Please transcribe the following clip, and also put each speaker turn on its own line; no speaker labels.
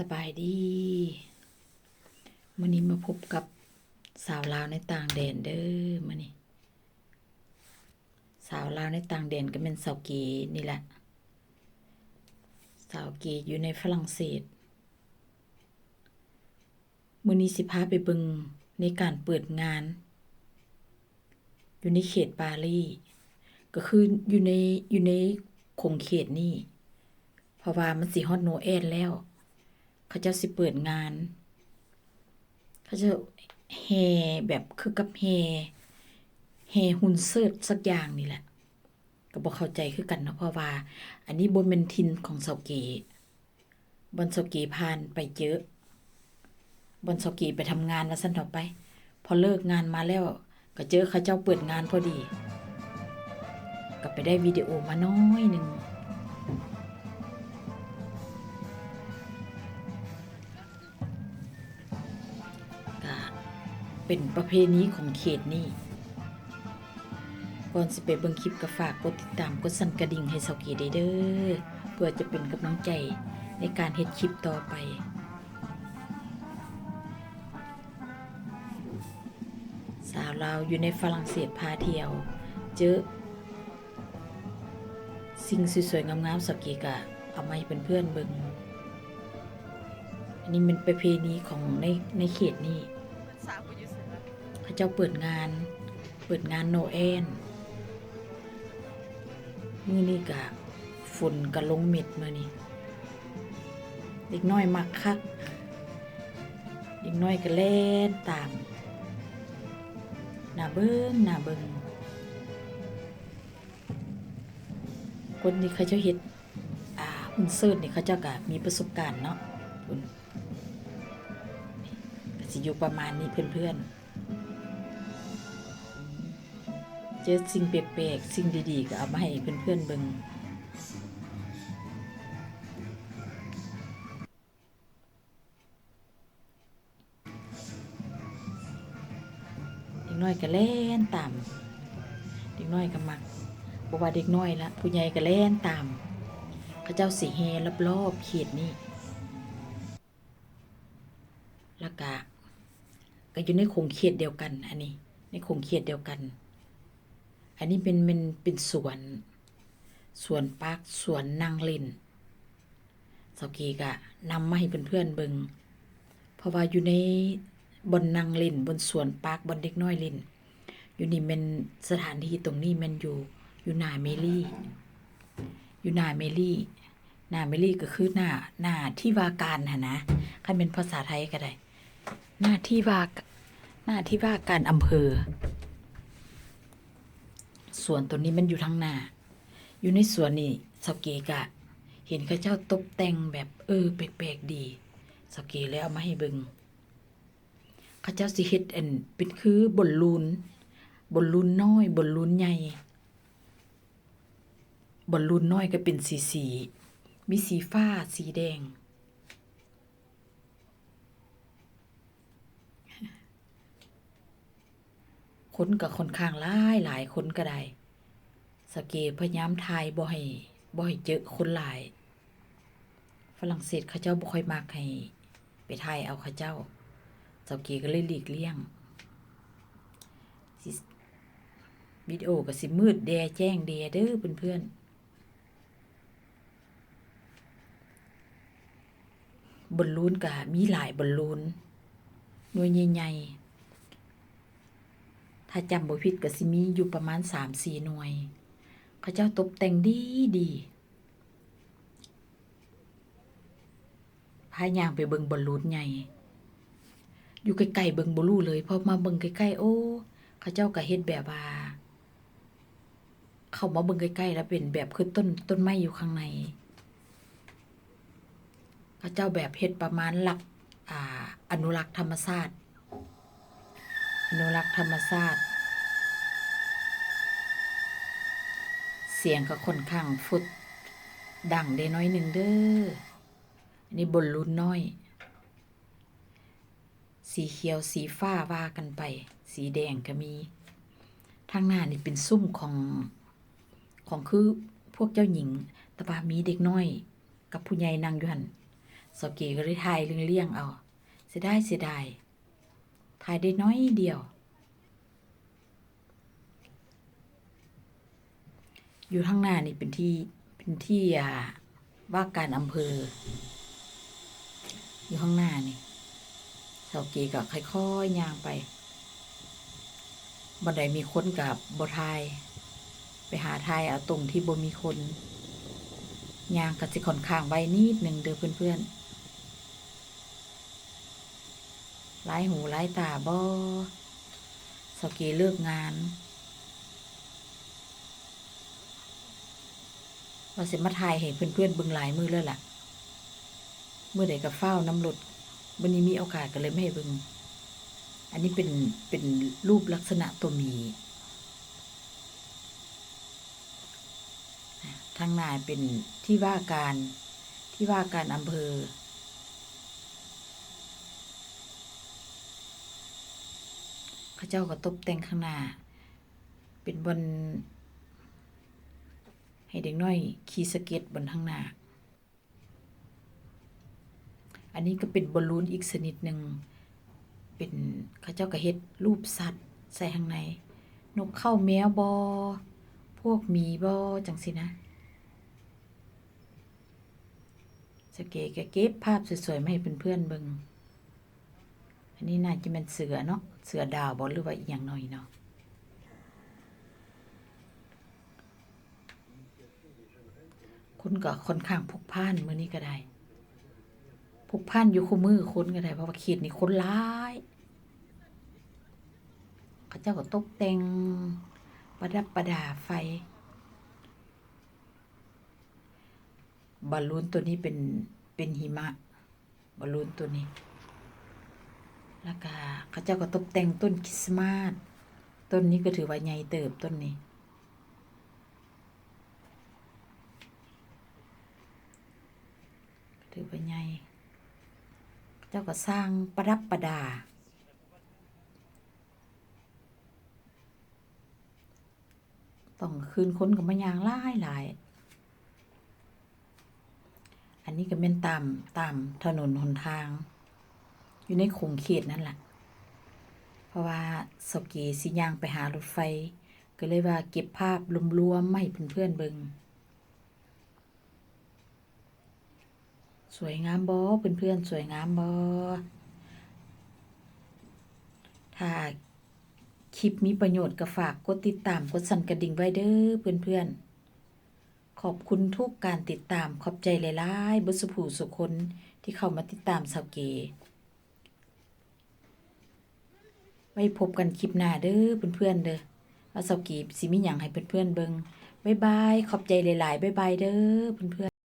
สบายดีมื้อนี้มาพบกับสาวลาวในต่างแดนเด้อมื้อนี้ สาวลาวในต่างแดนก็เป็นสาวเกนี่แหละ สาวเกอยู่ในฝรั่งเศสมื้อนี้สิพาไปบิ่งในการเปิดงาน อยู่ในเขตปารีสก็คืออยู่ในอยู่ในคงเขตนี่เพราะว่ามันสิฮอดโนเอลแล้ว เขาจ้าสิเปิดงาน เขาจะแห่แบบคือกับแห่แห่หุ่นเสิร์ตสักอย่างนี่แหละ ก็บ่เข้าใจคือกันเนาะเพราะว่า อันนี้บ่แม่นทินของเซาเกบนเซาเกผ่านไปเยอะ บนเซาเกไปทำงานว่าซั่นเถาะไป พอเลิกงานมาแล้ว ก็เจอเขาเจ้าเปิดงานพอดี ก็ไปได้วิดีโอมาน้อยหนึง เป็นประเพณีของเขตนี้ ก่อนสิไปเบิ่งคลิปก็ฝากกดติดตามกดสั่นกระดิ่งให้เสาเกีได้เด้อ เพื่อจะเป็นกำลังใจในการเฮ็ดคลิปต่อไปสาวลาวอยู่ในฝรั่งเศสพาเที่ยว เจอ สิ่งสวยๆงามๆสกีก็เอามาให้เพื่อนๆเบิ่งอันนี้เป็นประเพณีของในในเขตนี่
อเขา
เจ้าเปิดงาน เปิดงานโนเอลมือนี่กะฝนกะลงเม็ดมือนี่เด็กน้อยมักคักเด็กน้อยก็เล่นตามหน้าเบิงหน้าเบิ้งคนที่เขาเจ้าเฮ็ดอ่าหุ่นเซิร์นี่เขาเจ้าก็มีประสบการณ์เนาะคุณสิอยู่ประมาณนี้เพื่อนๆ จอสิ่งแปลกๆสิ่งดีๆ ก็เอามาให้เพื่อนๆเบิงเด็กน้อยก็เล่นตามเด็กน้อยก็มักบอกว่าเด็กน้อยละผู้ใหญ่ก็เล่นตามเขาเจ้าสีแฮรอบๆเขตนี้แล้วก็ก็อยู่ในคงเขตเดียวกัน อันนี้ ในคงเขตเดียวกัน อันนี้เป็นเป็นเป็นสวนสวนปาร์คสวนนางลินสกีกะนำมาให้เพื่อนๆเบิงเพราะว่าอยู่ในบนนางลินบนสวนปาร์คบนเด็กน้อยลินอยู่นี่เป็นสถานที่ตรงนี้มันอยู่อยู่หนาเมลี่อยู่หนาเมลี่หนาเมลี่ก็คือหน้าหน้าที่วาการหะนะคันเป็นภาษาไทยก็ได้หน้าที่วาหน้าที่ว่าการอำเภอ สวนตัวนี้มันอยู่ทางหน้า อยู่ในสวนนี่สาวเกกะ เห็นข้าเจ้าตกแต่งแบบเออแปลกๆดีสาวเกเลยเอามาให้เบิงข้าเจ้าสิเฮ็ดอันเป็นคือบนลูนบนลูนน้อยบนลูนใหญ่บนลูนน้อยก็เป็นสีสี มีสีฟ้าสีแดง คนกับคนข้างหลายหลายคนก็ได้สเกพยายามทายบ่ให้บ่ให้เจอคนหลาย ฝรั่งเศสเขาเจ้าบ่ค่อยมักให้ ไปทายเอาเขาเจ้าสเกก็เลยหลีกเลี่ยงวิดีโอก็สิมืดแดแจ้งแดเด้อเพื่อนๆบอลลูนก็มีหลายบอลลูนหน่วยใหญ่ๆ ถ้าจำบ่ผิดก็สิมีอยู่ประมาณสามสี่หน่วย เขาเจ้าตกแต่งดีดีพายางไปเบิงบอลลูนใหญ่ อยู่ใกล้ๆเบิงบ่รู้เลย พอมาเบิงใกล้ๆโอ้ เขาเจ้าก็เฮ็ดแบบว่า เข้ามาเบิงใกล้ๆแล้วเป็นแบบคือต้นต้นไม้อยู่ข้างใน เขาเจ้าแบบเฮ็ดประมาณหลักอ่าอนุรักษ์ธรรมชาติอนุรักษ์ธรรมชาติ เสียงก็ค่อนข้างฟุดดังได้น้อยหนึ่งเด้ออันนี้บนรุ่นน้อย สีเขียวสีฟ้าว่ากันไป สีแดงก็มี ทางหน้านี่เป็นซุ้มของ ของคือพวกเจ้าหญิง แต่ว่ามีเด็กน้อย กับผู้ใหญ่นั่งอยู่หันสาวเกก็เลยถ่ายเลี่ยงเอา เสียดายเสียดายถ่ายได้น้อยเดียว อยู่ข้างหน้านี่เป็นที่เป็นที่อ่าว่าการอำเภอ อยู่ข้างหน้านี่เสาเกก็ค่อยๆย่างไปบันไดมีคนกับบทาย ไปหาทายเอาตรงที่บ่มีคนย่างก็สิค่อนข้างไวนิดหนึ่งเด้อเพื่อนๆหลายหูหลายตาบ่สาเกเลิกงาน ว่าสิมาถ่ายให้เพื่อนๆเบิ่งหลายมือแล้วล่ะเมื่อใดก็เฝ้าน้ำรดวันนี้มีโอกาสก็เลยไม่ให้เบิ่งอันนี้เป็นเป็นรูปลักษณะตัวมีทางน้าเป็นที่ว่าการที่ว่าการอำเภอ พระเจ้าก็ตบแต่งข้างหน้า เป็นบน ให้เด็กน้อยขี่สเก็ตบนทางหน้า อันนี้ก็เป็นบอลลูนอีกชนิดหนึ่ง เป็นเขาเจ้าก็เฮ็ดรูปสัตว์ใส่ข้างใน นกเข้าแมวบอ พวกหมีบอจังสินะ สเกก็เก็บภาพสวยๆมาให้เพื่อนๆเบิงอันนี้น่าจะเป็นเสือเนาะ เสือดาวบอลหรือว่าอีกอย่างหน่อยเนาะ คนก็ค่อนข้างพุกพ่านมือนี้ก็ได้พุกพ่านอยู่คู่มือคนก็ได้เพราะว่าเขตนี้คนหลายเขาเจ้าก็ตกแต่งประดับประดาไฟบอลลูนตัวนี้เป็นเป็นหิมะบอลลูนตัวนี้ แล้วก็เขาเจ้าก็ตกแต่งต้นคริสต์มาสต้นนี้ก็ถือว่าใหญ่เติบต้นนี้ ถือว่าใหญ่เจ้าก็สร้างประดับประดา ต้องคืนค้นกับมะยางหลายหลาย อันนี้ก็เป็นตามตามถนนหนทาง อยู่ในขงเขตนั่นแหละ เพราะว่าสกีสิยางไปหารถไฟ ก็เลยว่าเก็บภาพรวมๆไมาให้เพื่อนๆเบิง สวยงามบอเพื่อนๆสวยงามบอถ้าคลิปมีประโยชน์ก็ฝากกดติดตามกดสั่นกระดิ่งไว้เด้อเพื่อนๆ ขอบคุณทุกการติดตามขอบใจหลายๆบุษผูสุคนที่เข้ามาติดตามสาวเกไว้พบกันคลิปหน้าเด้อเพื่อนๆเด้อว่าสาวเกสิมีหยังให้เพื่อนๆเบิงบ๊ายบายขอบใจหลายๆบ๊ายบายเด้อเพื่อนๆ